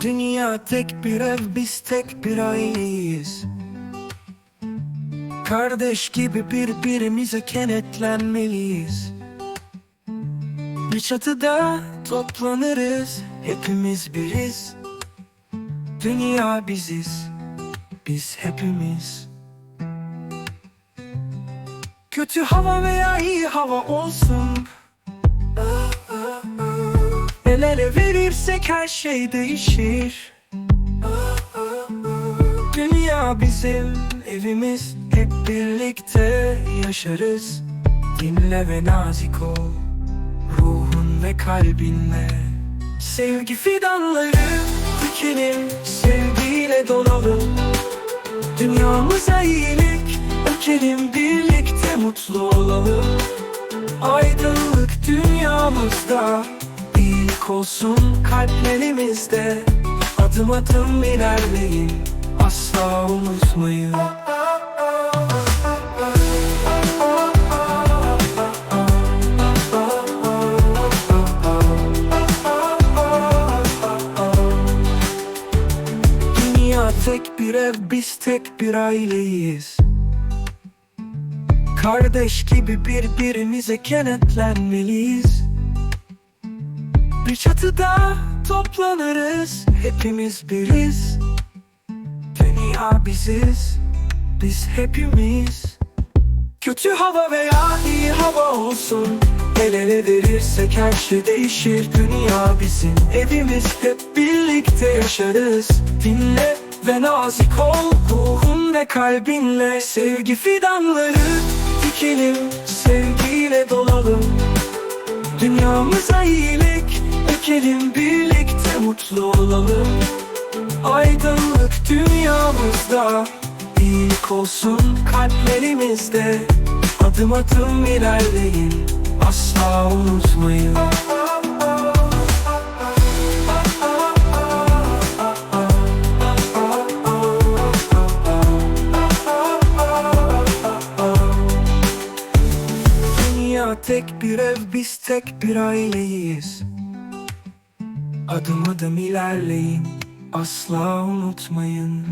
Dünya tek bir ev biz tek bir aileyiz. Kardeş gibi birbirimize kenetlenmeliyiz. Bir çatıda toplanırız Hepimiz biriz. Dünya biziz Biz hepimiz. Kötü hava veya iyi hava olsun verirsek her şey değişir. Dünya bizim evimiz. Hep birlikte yaşarız. Dinle ve nazik ol. Ruhun ve kalbinle. Sevgi fidanları dikelim Sevgiyle dolalım Dünyamıza iyilik Ökelim birlikte mutlu olalım. Aydınlık dünyamızda iyilik olsun kalplerimizde. Adım adım ilerleyin. Asla unutmayın. Dünya tek bir ev biz tek bir aileyiz. Kardeş gibi birbirimize kenetlenmeliyiz Bir çatıda toplanırız Hepimiz biriz. Dünya biziz Biz hepimiz. Kötü hava veya iyi hava olsun. El ele verirsek her şey değişir. Dünya bizim evimiz Hep birlikte yaşarız. Dinle ve nazik ol Ruhun ve kalbinle. Sevgi fidanları dikelim Sevgiyle dolalım. Dünyamıza iyilik Ekelim birlikte mutlu olalım. Aydınlık dünyamızda iyilik olsun kalplerimizde. Adım adım ilerleyin Asla unutmayın. Dünya tek bir ev biz tek bir aileyiz Adım adım ilerleyin Asla unutmayın